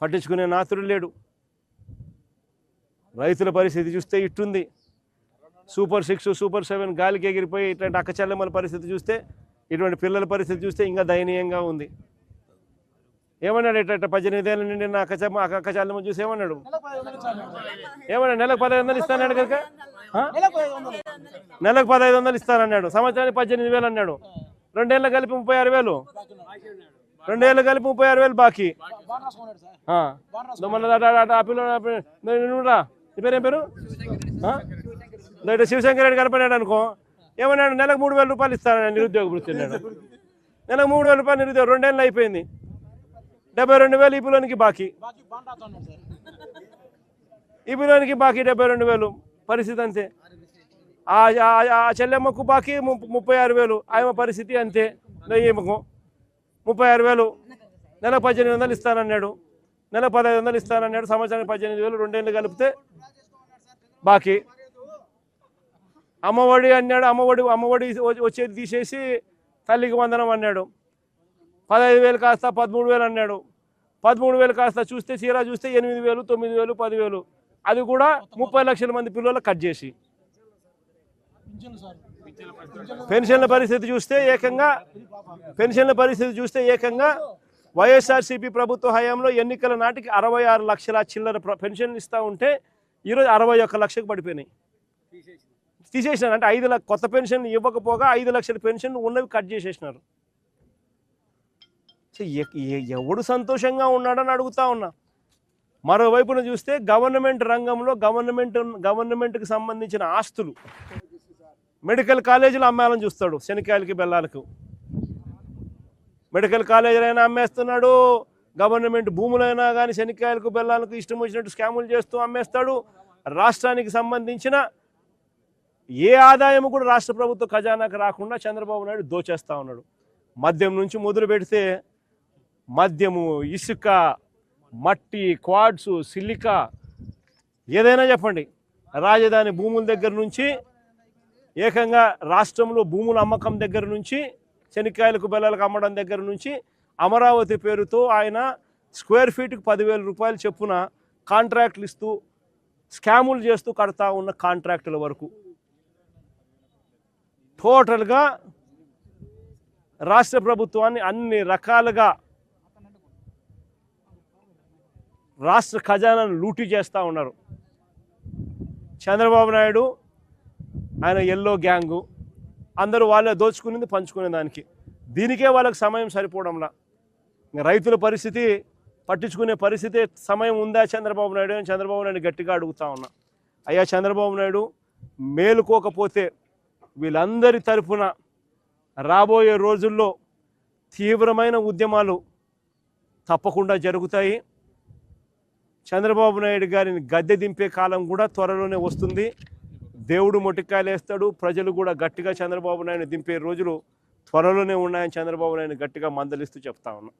పట్టించుకునే నాతుడు లేడు. రైతుల పరిస్థితి చూస్తే ఇట్టుంది. సూపర్ సిక్స్ సూపర్ సెవెన్ గాలికి ఎగిరిపోయి ఇట్లాంటి అక్కచెల్లెమ్మల పరిస్థితి చూస్తే ఇటువంటి పిల్లల పరిస్థితి చూస్తే ఇంకా దయనీయంగా ఉంది. ఏమన్నాడు ఇట్ట పద్దెనిమిదేళ్ళ నుండి నా అక్కచెమ్మ అక్క అక్కచెల్లెమ్మ చూసి ఏమన్నాడు? ఏమన్నాడు నెలకు పదహైదు వందలు ఇస్తానన్నాడు కనుక? నెలకు పదహైదు వందలు ఇస్తానన్నాడు. సంవత్సరానికి పద్దెనిమిది వేలు అన్నాడు. రెండేళ్ళు కలిపి ముప్పై ఆరు వేలు. రెండేళ్ళు కలిపి ముప్పై ఆరు వేలు బాకీ. మళ్ళీ. నీ పేరు ఏం పేరు? ఇటు శివశంకర్ రెడ్డి కనపడాడు అనుకో. ఏమన్నాడు? నెలకు మూడు వేల రూపాయలు ఇస్తానని నిరుద్యోగ వృత్తి నెలకు మూడు వేల రూపాయలు నిరుద్యోగం రెండేళ్ళు అయిపోయింది. డెబ్బై రెండు వేలు ఈ పిల్లోనికి బాకీ. ఈ పిల్లోనికి బాకీ డెబ్బై రెండు వేలు. పరిస్థితి అంతే. ఆ ఆ- ఆ చెల్లెమ్మకు బాకీ ముప్పై ఆరు వేలు. ఆమె పరిస్థితి అంతే. ఈమెకు ముప్పై ఆరు వేలు. నెల పద్దెనిమిది వందలు ఇస్తానన్నాడు. నెల పదహైదు వందలు ఇస్తానన్నాడు. సంవత్సరానికి పద్దెనిమిది వేలు రెండేళ్ళు కలిపితే బాకీ. అమ్మఒడి అన్నాడు. అమ్మఒడి అమ్మఒడి వచ్చేది తీసేసి తల్లికి వందనం అన్నాడు. పదహైదు వేలు కాస్త పదమూడు వేలు అన్నాడు. పదమూడు వేలు కాస్త చూస్తే చీరా చూస్తే ఎనిమిది వేలు తొమ్మిది వేలు పదివేలు. అది కూడా ముప్పై లక్షల మంది పిల్లలు కట్ చేసి. పెన్షన్ల పరిస్థితి చూస్తే ఏకంగా పెన్షన్ల పరిస్థితి చూస్తే ఏకంగా వైఎస్ఆర్సీపీ ప్రభుత్వ హయాంలో ఎన్నికల నాటికి అరవై ఆరు లక్షల చిల్లర పెన్షన్ పెన్షన్లు ఇస్తూ ఉంటే ఈరోజు అరవై ఒక్క లక్షకు పడిపోయినాయి. తీసేసినారు. అంటే ఐదు లక్ష కొత్త పెన్షన్ ఇవ్వకపోగా ఐదు లక్షల పెన్షన్ ఉన్నవి కట్ చేసేసినారు. ఎవడు సంతోషంగా ఉన్నాడని అడుగుతా ఉన్నా. మరోవైపున చూస్తే గవర్నమెంట్ రంగంలో గవర్నమెంట్ గవర్నమెంట్కి సంబంధించిన ఆస్తులు మెడికల్ కాలేజీలు అమ్మాలని చూస్తాడు శనికాయలకి బెల్లాలకు. మెడికల్ కాలేజీలైనా అమ్మేస్తున్నాడు. గవర్నమెంట్ భూములైనా కానీ శనికాయలకు బెల్లాలకు ఇష్టం వచ్చినట్టు స్కాములు చేస్తూ అమ్మేస్తాడు. రాష్ట్రానికి సంబంధించిన ఏ ఆదాయం కూడా రాష్ట్ర ప్రభుత్వ ఖజానాకు రాకుండా చంద్రబాబు నాయుడు దోచేస్తా ఉన్నాడు. మద్యం నుంచి మొదలు పెడితే మద్యము ఇసుక మట్టి క్వాడ్సు సిలికా ఏదైనా చెప్పండి. రాజధాని భూముల దగ్గర నుంచి ఏకంగా రాష్ట్రంలో భూముల అమ్మకం దగ్గర నుంచి శనిక్కాయలకు బెల్లలకు అమ్మడం దగ్గర నుంచి అమరావతి పేరుతో ఆయన స్క్వేర్ ఫీట్కి పదివేల రూపాయలు చెప్పున కాంట్రాక్ట్లు ఇస్తూ స్కాములు చేస్తూ కడతా ఉన్న కాంట్రాక్టుల వరకు. టోటల్గా రాష్ట్ర ప్రభుత్వాన్ని అన్ని రకాలుగా రాష్ట్ర ఖజానాను లూటీ చేస్తూ ఉన్నారు. చంద్రబాబు నాయుడు ఆయన ఎల్లో గ్యాంగు. అందరూ వాళ్ళే దోచుకునేది పంచుకునే దానికి. దీనికే వాళ్ళకి సమయం సరిపోవడంలా. రైతుల పరిస్థితి పట్టించుకునే పరిస్థితి సమయం ఉందా చంద్రబాబు నాయుడు అని చంద్రబాబు నాయుడు గట్టిగా అడుగుతా ఉన్నా. అయ్యా చంద్రబాబు నాయుడు మేలుకోకపోతే వీళ్ళందరి తరఫున రాబోయే రోజుల్లో తీవ్రమైన ఉద్యమాలు తప్పకుండా జరుగుతాయి. చంద్రబాబు నాయుడు గారిని గద్దె దింపే కాలం కూడా త్వరలోనే వస్తుంది. దేవుడు మొటికాయలు వేస్తాడు ప్రజలు కూడా గట్టిగా చంద్రబాబు నాయుడు దింపే రోజులు త్వరలోనే ఉన్నాయని చంద్రబాబు నాయుడు గట్టిగా మందలిస్తూ చెప్తా ఉన్నా.